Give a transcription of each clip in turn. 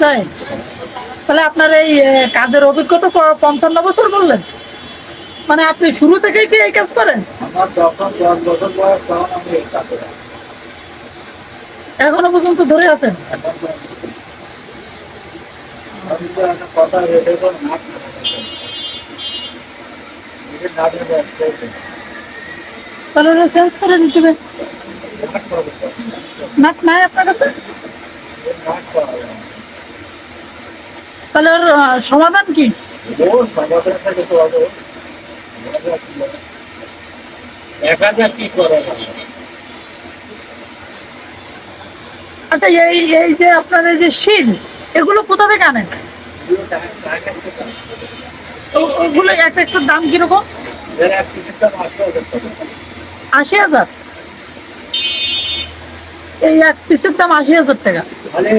তাই? তাহলে আপনার এই কাজের অভিজ্ঞতা পঞ্চান্ন বছর বললেন। মানে আপনি শুরু থেকেই কি এই কাজ করেন। এখনও পর্যন্ত ধরে আছেন। তাহলে চেঞ্জ করে দিতে হবে। নাট নাই আপনার কাছে? তাহলে ওর সমাধান কি করে? আচ্ছা এই এই যে আপনার এই যে শিল এগুলো কোথা থেকে আনেন ওগুলো দাম কীরকম এক পিসের দাম টাকা। আশি হাজার এই এক পিসের দাম আশি হাজার টাকা। মানে?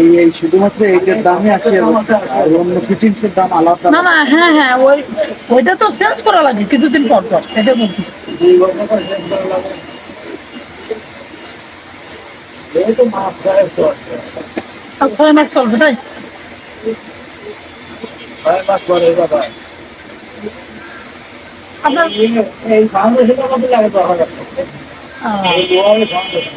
এই এই শুধুমাত্র এইটার দামই আশি হাজার টাকা অন্য ফিটিংস এর দাম আলাদা। না না হ্যাঁ হ্যাঁ ওই ওইটা তো চেঞ্জ করা লাগে কিছুদিন পর পর এটা বলছি। ছয় মাস চলবে তাই? ছয় মাস পরে বাবা আপনার এই- ফাউন্ডেশনটা কত লাগে দশ হাজার টাকা আহ, এই গোয়ালে ফাউন্ডেশন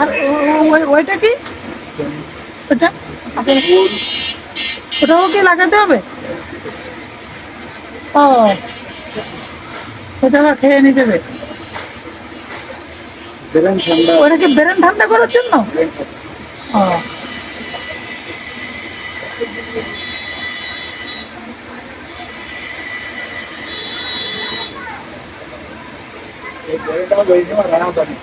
আর ওইটা কি? ওটা ওটাও কি লাগাতে হবে? ও ওটা আবার খেয়ে নিতে হবে। ওটা কি বেরেন ঠান্ডা করার জন্য? ও। એ ગોયટા ગોયટીમાં રણા બને.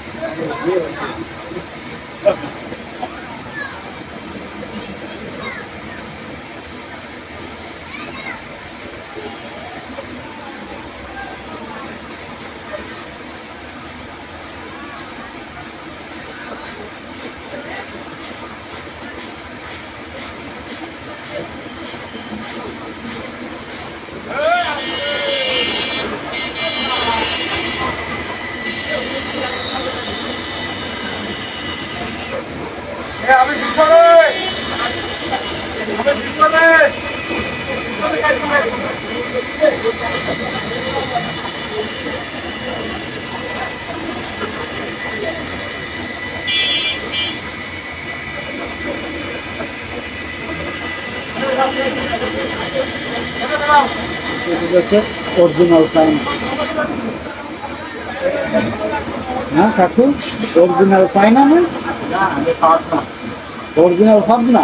অরিজিনাল সাইন হ্যাঁ কাকু অরিজিনাল সাইন আমি। অরিজিনাল ভাব না।